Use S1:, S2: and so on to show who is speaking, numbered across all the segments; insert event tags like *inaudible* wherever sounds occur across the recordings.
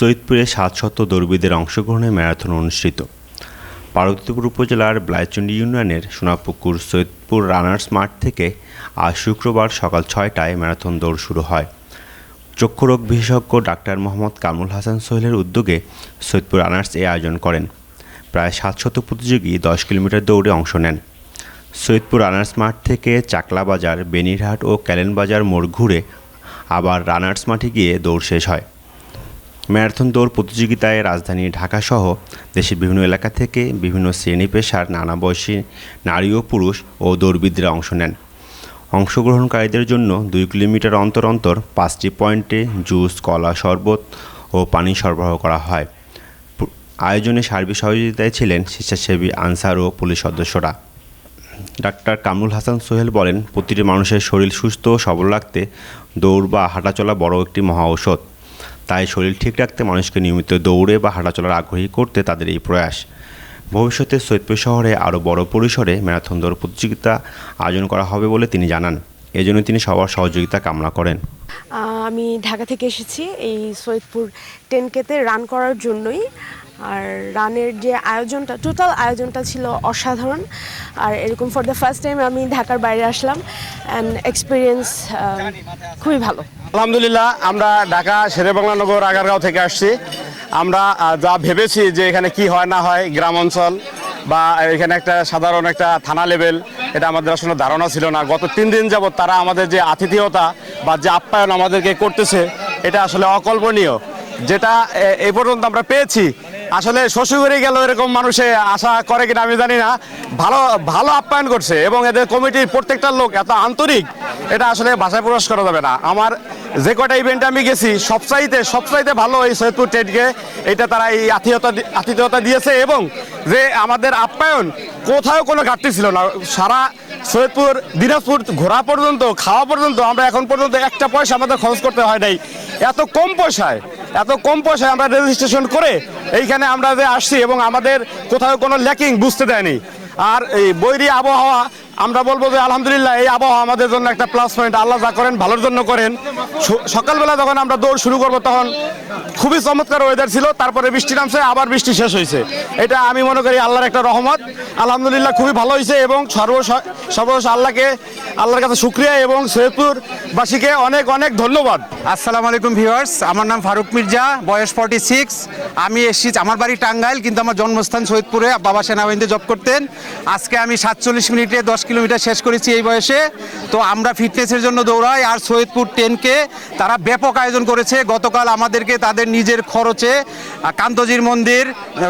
S1: সৈয়দপুরে সাতশত দৌড়বিদের অংশগ্রহণে ম্যারাথন অনুষ্ঠিত। পার্বতীপুর উপজেলার ব্লাইচন্ডী ইউনিয়নের সোনাপুকুর সৈয়দপুর রানার্স মাঠ থেকে আজ শুক্রবার সকাল ছয়টায় ম্যারাথন দৌড় শুরু হয়। চক্ষুরোগ বিশেষজ্ঞ ডাক্তার মোহাম্মদ কামরুল হাসান সোহেলের উদ্যোগে সৈয়দপুর রানার্স এ আয়োজন করেন। প্রায় সাতশত প্রতিযোগী দশ কিলোমিটার দৌড়ে অংশ নেন। সৈয়দপুর রানার্স মাঠ থেকে চাকলা বাজার, বেনিরহাট ও ক্যালেন বাজার মোড় ঘুরে আবার রানার্স মাঠে গিয়ে দৌড় শেষ হয়। ম্যারাথন দৌড় প্রতিযোগিতায় রাজধানী ঢাকাসহ দেশের বিভিন্ন এলাকা থেকে বিভিন্ন শ্রেণি পেশার নানা বয়সী নারী ও পুরুষ ও দৌড়বিদরা অংশ নেন। অংশগ্রহণকারীদের জন্য দুই কিলোমিটার অন্তর অন্তর পাঁচটি পয়েন্টে জুস, কলা শরবত ও পানি সরবরাহ করা হয়। আয়োজনে সার্বিক সহযোগিতায় ছিলেন স্বেচ্ছাসেবী আনসার ও পুলিশ সদস্যরা। ডাক্তার কামরুল হাসান সোহেল বলেন, প্রতিটি মানুষের শরীর সুস্থ ও সবল রাখতে দৌড় বা হাঁটাচলা বড় একটি মহা ঔষধ। তাই শরীর ঠিক রাখতে মানুষকে নিয়মিত দৌড়ে বা হাঁটাচলার আগ্রহী করতে তাদের এই প্রয়াস। ভবিষ্যতে সৈয়দপুর শহরে আরও বড় পরিসরে ম্যারাথন দৌড় প্রতিযোগিতা আয়োজন করা হবে বলে তিনি জানান। এজন্য তিনি সবার সহযোগিতা কামনা করেন।
S2: আমি ঢাকা থেকে এসেছি এই সৈয়দপুর টেন কেতে রান করার জন্যই। আর রানের যে আয়োজনটা টোটাল আয়োজনটা ছিল অসাধারণ। আর এরকম ফর দ্য ফার্স্ট টাইম আমি ঢাকার বাইরে আসলাম অ্যান্ড এক্সপিরিয়েন্স খুবই ভালো।
S3: আলহামদুলিল্লাহ, আমরা ঢাকা শেরেবাংলা নগর আগারগাঁও থেকে আসছি। আমরা যা ভেবেছি যে এখানে কি হয় না হয়, গ্রাম অঞ্চল বা এখানে একটা সাধারণ একটা থানা লেভেল এটা আমাদের আসলে ধারণা ছিল না। গত তিন দিন যাবত তারা আমাদের যে আতিথেয়তা বা যে আপ্যায়ন আমাদেরকে করতেছে, এটা আসলে অকল্পনীয়। যেটা এ- পর্যন্ত আমরা পেয়েছি আসলে শ্বশুরে গেল এরকম মানুষে আশা করে কিনা আমি জানি না। ভালো ভালো আপ্যায়ন করছে এবং এদের কমিটির প্রত্যেকটা লোক এত আন্তরিক, এটা আসলে ভাষায় প্রকাশ করা যাবে না। আমার যে কটা ইভেন্টে আমি গেছি, সবচাইতে সবচাইতে ভালো এই সৈয়দপুর টেটকে এটা তারা এই আতিথ্যতা আতিথেয়তা দিয়েছে এবং যে আমাদের আপ্যায়ন কোথাও কোনো ঘাটতি ছিল না। সারা সৈয়দপুর, দিনাজপুর ঘোরা পর্যন্ত, খাওয়া পর্যন্ত, আমরা এখন পর্যন্ত একটা পয়সা আমাদের খরচ করতে হয় নাই। এত কম পয়সায়, এত কম পয়সায় আমরা রেজিস্ট্রেশন করে এইখানে আমরা যে আসছি এবং আমাদের কোথাও কোনো ল্যাকিং বুঝতে দেয়নি। আর এই বৈরী আবহাওয়া আমরা বলব যে আলহামদুলিল্লাহ, এই আবহাওয়া আমাদের জন্য একটা প্লাস পয়েন্ট আল্লাহ যা করেন, ভালোর জন্য করেন। সকালবেলা যখন আমরা দৌড় শুরু করব, তখন খুবই চমৎকার ওয়েদার ছিল, তারপরে বৃষ্টি নামছে, আবার বৃষ্টি শেষ হয়েছে। এটা আমি মনে করি আল্লাহর একটা রহমত। আলহামদুলিল্লাহ খুবই ভালো হয়েছে এবং সর্ব সর্বশ আল্লাহকে, আল্লাহর কাছে শুক্রিয়া এবং সৈয়দপুরবাসীকে অনেক অনেক ধন্যবাদ।
S4: আসসালামু আলাইকুম ভিউয়ার্স, আমার নাম ফারুক মির্জা, বয়স ফর্টি সিক্স আমি এসেছি, আমার বাড়ি টাঙ্গাইল, কিন্তু আমার জন্মস্থান সৈয়দপুরে। বাবা সেনাবাহিনীতে জব করতেন। আজকে আমি সাতচল্লিশ মিনিটে দশ কিলোমিটার শেষ করেছি এই বয়সে। তো আমরা ফিটনেসের জন্য দৌড়াই আর সৈয়দপুর টেনকে তারা ব্যাপক আয়োজন করেছে। গতকাল আমাদেরকে তাদের নিজের খরচে কান্তজির মন্দির,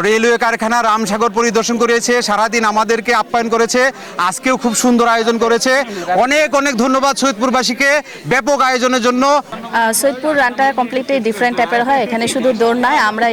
S4: রেলওয়ে কারখানা, রামসাগর পরিদর্শন করেছে সারাদিন আমাদেরকে আপ্যায়ন করেছে। আজকেও খুব সুন্দর আয়োজন করেছে। অনেক অনেক ধন্যবাদ সৈয়দপুরবাসীকে ব্যাপক আয়োজনের জন্য।
S5: সৈয়দপুর রানটা কমপ্লিটলি ডিফারেন্ট টাইপের হয়। এখানে শুধু দৌড় নয়, আমরা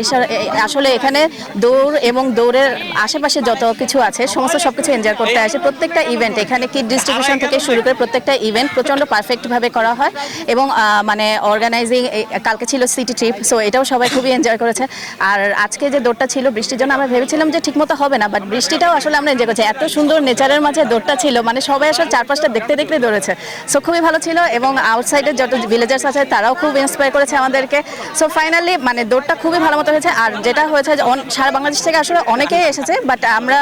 S5: আসলে এখানে দৌড় এবং দৌড়ের আশেপাশে যত কিছু আছে, সমস্ত সব কিছু এনজয় করতে আসে। প্রত্যেকটা ইভেন্ট এখানে কিট ডিস্ট্রিবিউশন থেকে শুরু করে প্রত্যেকটা ইভেন্ট প্রচণ্ড পারফেক্টভাবে করা হয় এবং মানে অর্গানাইজিং কালকে ছিল সিটি ট্রিপ সো এটাও সবাই খুবই এনজয় করেছে। আর আজকে যে দৌড়টা ছিল বৃষ্টির জন্য আমরা ভেবেছিলাম যে ঠিকমতো হবে না বাট বৃষ্টিটাও আসলে আমরা এনজয় করছি। এত সুন্দর নেচারের মাঝে দৌড়টা ছিল মানে সবাই আসলে চারপাশটা দেখতে দেখতে দৌড়েছে। সো খুবই ভালো ছিল এবং আউটসাইডের যত ভিলেজার্স আছে তারাও খুব ইন্সপায়ার করেছে আমাদেরকে। সো ফাইনালি মানে দৌড়টা খুবই ভালো মতো হয়েছে। আর যেটা হয়েছে সারা বাংলাদেশ থেকে আসলে অনেকেই এসেছে বাট আমরা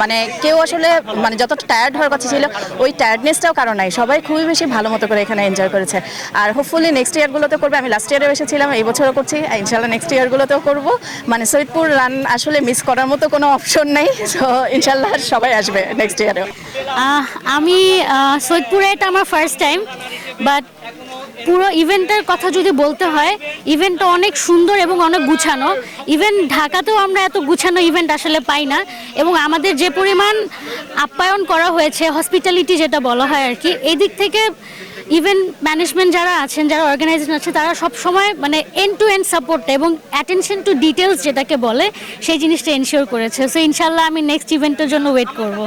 S5: মানে কেউ আসলে মানে যত টায়ার্ড হওয়ার কথা ছিল। ওই টায়ার্ডনেসটাও কারণ নাই। সবাই খুবই বেশি ভালো মতো করে এখানে এনজয় করেছে। আর হোপফুলি নেক্সট ইয়ারগুলোতে করবে। আমি লাস্ট ইয়ারেও এসেছিলাম, এই বছরও করছি। ইনশাল্লাহ নেক্সট ইয়ারগুলোতেও করব। মানে সৈয়দপুর রান আসলে মিস করার মতো কোনো অপশন নেই। সো ইনশাল্লাহ সবাই আসবে নেক্সট ইয়ারেও
S6: আমি সৈয়দপুরে এটা আমার ফার্স্ট টাইম বাট পুরো ইভেন্টের কথা যদি বলতে হয় ইভেন্টটা অনেক সুন্দর এবং অনেক গুছানো। ইভেন ঢাকাতেও আমরা এত গুছানো ইভেন্ট আসলে পাই না। এবং আমাদের যে পরিমাণ আপ্যায়ন করা হয়েছে হসপিটালিটি যেটা বলা হয় আর কি এই দিক থেকে ইভেন ম্যানেজমেন্ট যারা আছেন, যারা অর্গানাইজেশন আছে, তারা সব সময় মানে এন্ড টু এন্ড সাপোর্ট এবং অ্যাটেনশন টু ডিটেলস যেটাকে বলে, সেই জিনিসটা এনশিওর করেছে। সো ইনশাল্লাহ আমি নেক্সট ইভেন্টের জন্য ওয়েট করব।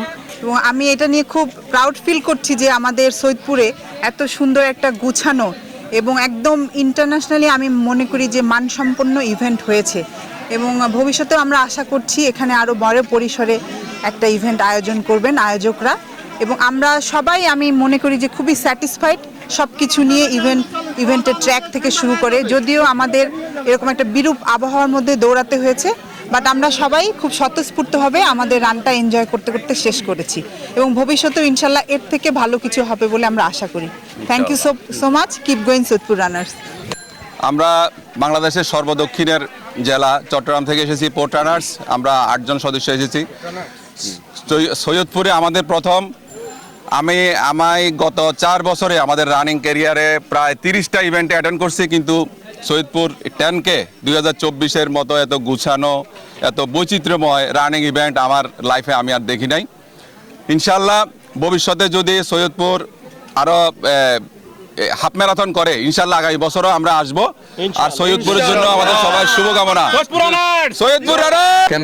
S7: এবং আমি এটা নিয়ে খুব প্রাউড ফিল করছি যে আমাদের সৈয়দপুরে এত সুন্দর একটা গুছানো এবং একদম ইন্টারন্যাশনালি আমি মনে করি যে মানসম্পন্ন ইভেন্ট হয়েছে। এবং ভবিষ্যতেও আমরা আশা করছি এখানে আরও বড় পরিসরে একটা ইভেন্ট আয়োজন করবেন আয়োজকরা। এবং আমরা সবাই আমি মনে করি যে খুবই স্যাটিসফাইড সব কিছু নিয়ে ইভেন্ট ইভেন্টের ট্র্যাক থেকে শুরু করে। যদিও আমাদের এরকম একটা বিরূপ আবহাওয়ার মধ্যে দৌড়াতে হয়েছে বাট আমরা সবাই খুব স্বতঃস্ফূর্তভাবে আমাদের রানটা এনজয় করতে করতে শেষ করেছি। এবং ভবিষ্যতেও ইনশাল্লাহ এর থেকে ভালো কিছু হবে বলে আমরা আশা করি। Thank you so so much keep going Saidpur runners
S8: আমরা বাংলাদেশের সর্বদক্ষিণের জেলা, চট্টগ্রাম থেকে এসেছি পোর্ট রানার্স আমরা আটজন সদস্য এসেছি। সৈয়দপুরে আমাদের প্রথম। আমি, আমায় গত চার বছরে আমাদের রানিং ক্যারিয়ারে প্রায় তিরিশটা ইভেন্টে অ্যাটেন্ড করছি, কিন্তু সৈয়দপুর টেনকে দুই হাজার চব্বিশের মতো এত গুছানো এত বৈচিত্র্যময় রানিং ইভেন্ট আমার লাইফে আমি আর দেখি নাই। ইনশাল্লাহ ভবিষ্যতে যদি সৈয়দপুর আরও হাফ ম্যারাথন করে ইনশাল্লাহ আগামী বছরও আমরা আসব। আর সৈয়দপুরের জন্য আমাদের সবাই শুভকামনা। Saidpur!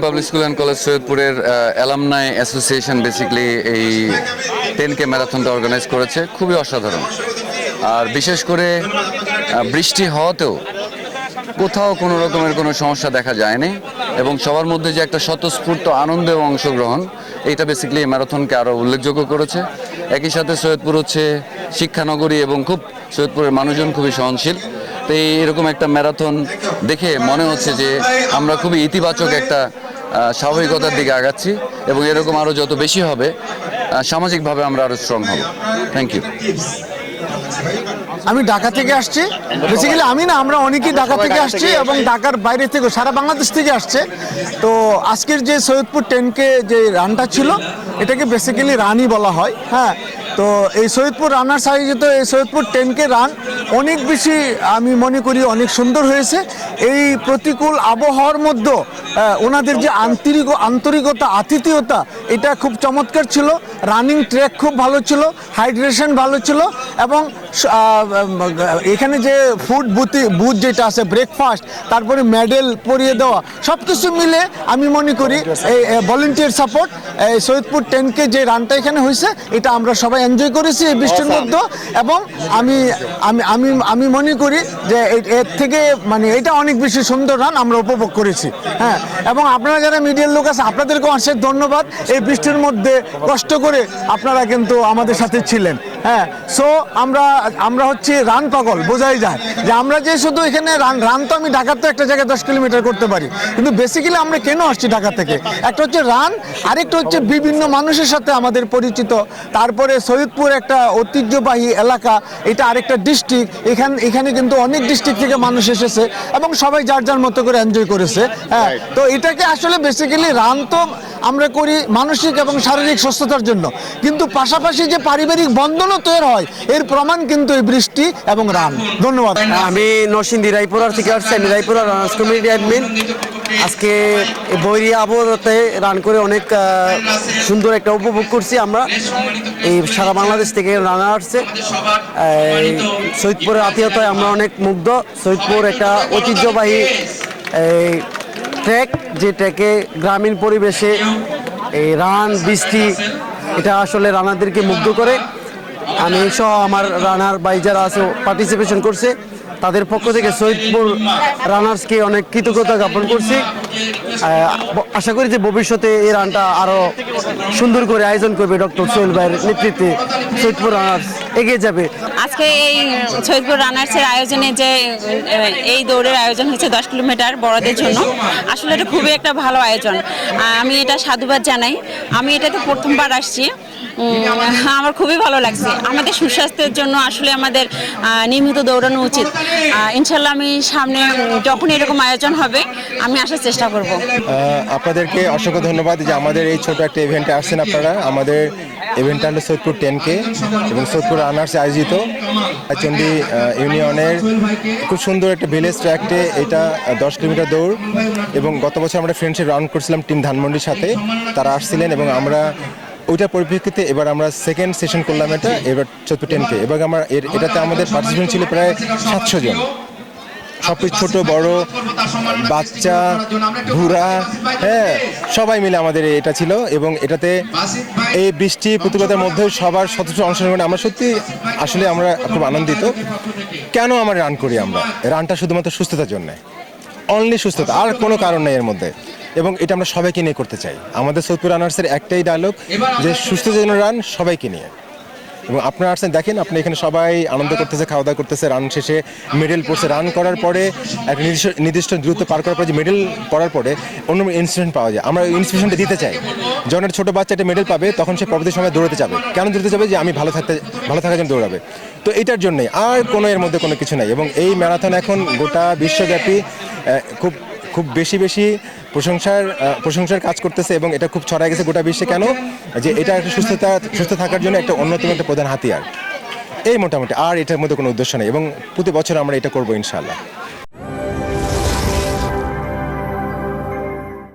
S9: Public school and college সৈয়দপুরের alumni association basically এই টেন কে ম্যারাথনটা অর্গানাইজ করেছে। খুবই অসাধারণ। আর বিশেষ করে বৃষ্টি হওয়াতেও কোথাও কোনো রকমের কোনো সমস্যা দেখা যায়নি এবং সবার মধ্যে যে একটা স্বতঃস্ফূর্ত আনন্দ এবং অংশগ্রহণ, এইটা বেসিক্যালি এই ম্যারাথনকে আরও উল্লেখযোগ্য করেছে। একই সাথে সৈয়দপুর হচ্ছে শিক্ষানগরী এবং খুব সৈয়দপুরের মানুষজন খুবই সহনশীল। তো এই এরকম একটা ম্যারাথন দেখে মনে হচ্ছে যে আমরা খুবই ইতিবাচক একটা স্বাভাবিকতার দিকে আগাচ্ছি এবং এরকম আরও যত বেশি হবে সামাজিকভাবে আমরা আরও স্ট্রং হব। থ্যাংক ইউ
S10: আমি ঢাকা থেকে আসছি। বেসিক্যালি আমি না আমরা অনেকেই ঢাকা থেকে আসছি এবং ঢাকার বাইরে থেকে সারা বাংলাদেশ থেকে আসছে। তো আজকের যে সৈয়দপুর টেনকে যে রানটা ছিল এটাকে বেসিক্যালি রানই বলা হয় হ্যাঁ। তো এই সৈয়দপুর রানার্স আয়োজিত এই সৈয়দপুর টেনকে রান অনেক বেশি আমি মনে করি অনেক সুন্দর হয়েছে। এই প্রতিকূল আবহাওয়ার মধ্যে ওনাদের যে আন্তরিক আন্তরিকতা আতিথেয়তা এটা খুব চমৎকার ছিল। রানিং ট্র্যাক খুব ভালো ছিল হাইড্রেশন ভালো ছিল এবং এখানে যে ফুড বুথি বুথ যেটা আছে ব্রেকফাস্ট তারপরে মেডেল পরিয়ে দেওয়া সব কিছু মিলে আমি মনে করি এই ভলেন্টিয়ার সাপোর্ট এই সৈয়দপুর টেনকে যে রানটা এখানে হয়েছে এটা আমরা সবাই এনজয় করেছি এই বৃষ্টির মধ্যে এবং আমি আমি আমি আমি মনে করি যে এর থেকে মানে এটা অনেক বেশি সুন্দর রান আমরা উপভোগ করেছি। হ্যাঁ এবং আপনারা যারা মিডিয়ার লোক আছে আপনাদেরকেও অনেক ধন্যবাদ। এই বৃষ্টির মধ্যে কষ্ট করে আপনারা কিন্তু আমাদের সাথে ছিলেন। হ্যাঁ সো আমরা আমরা হচ্ছে রান পাগল বোঝাই যায়। যে আমরা যে শুধু এখানে রান রান তো আমি ঢাকার তো একটা জায়গায় দশ কিলোমিটার করতে পারি। কিন্তু বেসিক্যালি আমরা কেন আসছি ঢাকা থেকে? একটা হচ্ছে রান আরেকটা হচ্ছে বিভিন্ন মানুষের সাথে আমাদের পরিচিত। তারপরে সৈয়দপুর একটা ঐতিহ্যবাহী এলাকা এটা আরেকটা ডিস্ট্রিক্ট এখান এখানে কিন্তু অনেক ডিস্ট্রিক্ট থেকে মানুষ এসেছে এবং সবাই যার যার মতো করে এনজয় করেছে। হ্যাঁ তো এটাকে আসলে বেসিক্যালি রান তো আমরা করি মানসিক এবং শারীরিক সুস্থতার জন্য। কিন্তু পাশাপাশি যে পারিবারিক বন্ধনও তৈরি হয়, এর প্রমাণ কিন্তু এই বৃষ্টি এবং রান। ধন্যবাদ।
S11: আমি নরসিংদী রায়পুরার থেকে আসছি, আমি রায়পুরা রানার্স কমিউনিটি অ্যাডমিন আজকে বৈরিয়া আবহাওয়াতে রান করে অনেক সুন্দর একটা উপভোগ করছি আমরা। এই সারা বাংলাদেশ থেকে রানা আসছে। সৈয়দপুরের আত্মীয়তায় আমরা অনেক মুগ্ধ। সৈয়দপুর একটা ঐতিহ্যবাহী ট্র্যাক, যে ট্র্যাকে গ্রামীণ পরিবেশে এই রান, বৃষ্টি, এটা আসলে রানাদেরকে মুগ্ধ করে। আমি সহ আমার রানার বাই যারা আছে পার্টিসিপেশন করছে। তাদের পক্ষ থেকে সৈয়দপুর রানার্সকে অনেক কৃতজ্ঞতা জ্ঞাপন করছি। আশা করি যে ভবিষ্যতে এই রানটা আরও সুন্দর করে আয়োজন করবে ডক্টর সোহেল ভাইয়ের নেতৃত্বে সৈয়দপুর রানার্স এগিয়ে যাবে।
S12: আজকে এই সৈয়দপুর রানার্সের আয়োজনে যে এই দৌড়ের আয়োজন হচ্ছে দশ কিলোমিটার বড়দের জন্য। আসলে এটা খুবই একটা ভালো আয়োজন। আমি এটা সাধুবাদ জানাই। আমি এটাতে প্রথমবার আসছি। *laughs* আমার খুবই ভালো লাগছে। আমাদের সুস্বাস্থ্যের জন্য আসলে আমাদের নিয়মিত দৌড়ানো উচিত। ইনশাল্লাহ আমি সামনে যখন এরকম আয়োজন হবে আমি আসার চেষ্টা করব।
S13: আপনাদেরকে অসংখ্য ধন্যবাদ যে আমাদের এই ছোট একটা ইভেন্টে আসছেন আপনারা। আমাদের ইভেন্টটা হলো সৈয়দপুর টেনকে এবং সৈয়দপুর রানার্স আয়োজিত। চণ্ডী ইউনিয়নের খুব সুন্দর একটা ভিলেজ ট্র্যাকটে এটা দশ কিলোমিটার দৌড়। এবং গত বছর আমরা ফ্রেন্ডশিপ রাউন্ড করছিলাম টিম ধানমন্ডির সাথে। তারা আসছিলেন এবং আমরা ওইটার পরিপ্রেক্ষিতে এবার আমরা সেকেন্ড সেশন করলাম এটা, এবার সৈয়দপুর টেনকে এবং আমরা এটাতে আমাদের পার্টিসিপেন্ট ছিল প্রায় সাতশো জন। সব ছোট, বড়, বাচ্চা ঘুরা হ্যাঁ সবাই মিলে আমাদের এটা ছিল। এবং এটাতে এই বৃষ্টি প্রতিকূলতার মধ্যেও সবার সদস্য অংশগ্রহণ। আমরা সত্যি আসলে আমরা খুব আনন্দিত। কেন আমরা রান করি আমরা? রানটা শুধুমাত্র সুস্থতার জন্য। অনলি সুস্থতা, আর কোনো কারণ নেই এর মধ্যে। এবং এটা আমরা সবাইকে নিয়ে করতে চাই। আমাদের সৈয়দপুর রানার্সের একটাই ডায়লগ যে সুস্থতার জন্য রান সবাইকে নিয়ে। এবং আপনারা আসছেন দেখেন আপনি এখানে সবাই আনন্দ করতেছে খাওয়া দাওয়া করতেছে রান শেষে মেডেল পড়ছে রান করার পরে একটা নির্দিষ্ট নির্দিষ্ট দূরত্ব পার করার পরে যে মেডেল করার পরে অন্য ইনস্পিরেশন পাওয়া যায়। আমরা ইনস্পিরেশনটা দিতে চাই। যখন একটা ছোটো বাচ্চা একটা মেডেল পাবে তখন সে পরবর্তী সময় দৌড়াতে যাবে। কেন দৌড়াতে যাবে? যে আমি ভালো থাকতে ভালো থাকার জন্য দৌড়াবে। তো এটার জন্যই। আর কোনো এর মধ্যে কোনো কিছু নাই। এবং এই ম্যারাথন এখন গোটা বিশ্বব্যাপী খুব খুব বেশি বেশি প্রশংসার প্রশংসার কাজ করতেছে এবং এটা খুব ছড়ায় গেছে গোটা বিশ্বে কেন? যে এটা একটা সুস্থতা, সুস্থ থাকার জন্য একটা অন্যতম একটা প্রধান হাতিয়ার। এই মোটামুটি, আর এটার মধ্যে কোনো উদ্দেশ্য নেই এবং প্রতি বছর আমরা এটা করব ইনশাআল্লাহ।